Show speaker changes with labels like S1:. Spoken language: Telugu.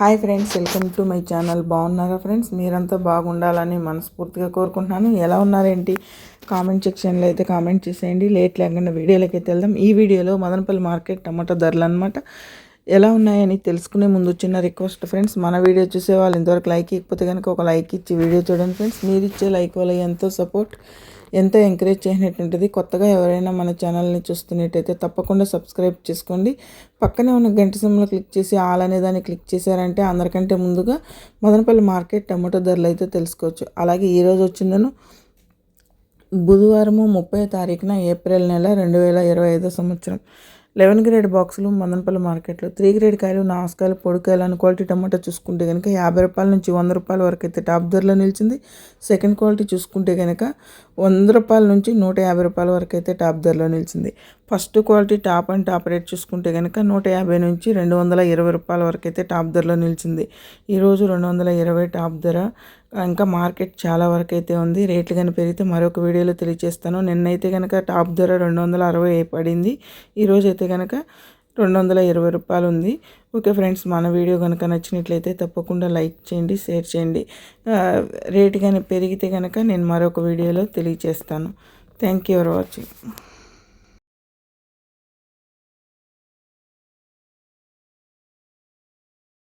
S1: Hi friends welcome to my channel. బాగున్నారా ఫ్రెండ్స్? మీరంతా బాగుండాలని మనస్ఫూర్తిగా కోరుకుంటున్నాను. ఎలా ఉన్నారేంటి? కామెంట్ సెక్షన్లో అయితే కామెంట్ చేసేయండి. లేట్ లేకుండా వీడియోలోకి అయితే వెళ్దాం. ఈ వీడియోలో మదనపల్లి మార్కెట్ టమాటా ధరలు అనమాట ఎలా ఉన్నాయని తెలుసుకునే ముందు చిన్న రిక్వెస్ట్ ఫ్రెండ్స్. మన వీడియో చూసే వాళ్ళు ఇంతవరకు లైక్ ఇకపోతే కనుక ఒక లైక్ ఇచ్చి వీడియో చూడండి ఫ్రెండ్స్. మీరు ఇచ్చే లైక్ వల్ల ఎంతో సపోర్ట్ ఎంతో ఎంకరేజ్ చేసినట్టుంటుంది కొత్తగా ఎవరైనా మన ఛానల్ని చూస్తున్నట్టయితే తప్పకుండా సబ్స్క్రైబ్ చేసుకోండి. పక్కనే ఉన్న గంట సిమ్లో క్లిక్ చేసి ఆల్ అనే దాన్ని క్లిక్ చేశారంటే అందరికంటే ముందుగా మదనపల్లి మార్కెట్ టమాటో ధరలు అయితే తెలుసుకోవచ్చు. అలాగే ఈరోజు వచ్చిందను బుధవారము ముప్పై తారీఖున ఏప్రిల్ నెల రెండు వేల ఇరవై ఐదో సంవత్సరం. లెవెన్ గ్రేడ్ బాక్సులు మదనపల్లి మార్కెట్లో త్రీ గ్రేడ్ కాయలు నాసుకాయలు పొడికాయలు అని క్వాలిటీ టమాటా చూసుకుంటే కనుక యాభై రూపాయల నుంచి వంద రూపాయల వరకు అయితే టాప్ ధరలో నిలిచింది. సెకండ్ క్వాలిటీ చూసుకుంటే కనుక వంద రూపాయల నుంచి నూట యాభై రూపాయల వరకు అయితే టాప్ ధరలో నిలిచింది. First quality top and top rate చూసుకుంటే కనుక నూట యాభై నుంచి రెండు వందల ఇరవై రూపాయల వరకు అయితే టాప్ ధరలో నిలిచింది. ఈరోజు రెండు వందల ఇరవై టాప్ ధర ఇంకా మార్కెట్ చాలా వరకు అయితే ఉంది. రేట్లు కానీ పెరిగితే మరొక వీడియోలో తెలియజేస్తాను. నిన్నైతే కనుక టాప్ ధర రెండు వందల అరవై పడింది. ఈరోజు అయితే కనుక రెండు వందల ఇరవై రూపాయలు ఉంది. ఓకే ఫ్రెండ్స్ మన వీడియో కనుక నచ్చినట్లయితే తప్పకుండా లైక్ చేయండి షేర్ చేయండి. రేటు కానీ పెరిగితే కనుక నేను మరొక వీడియోలో తెలియజేస్తాను. Thank you for watching.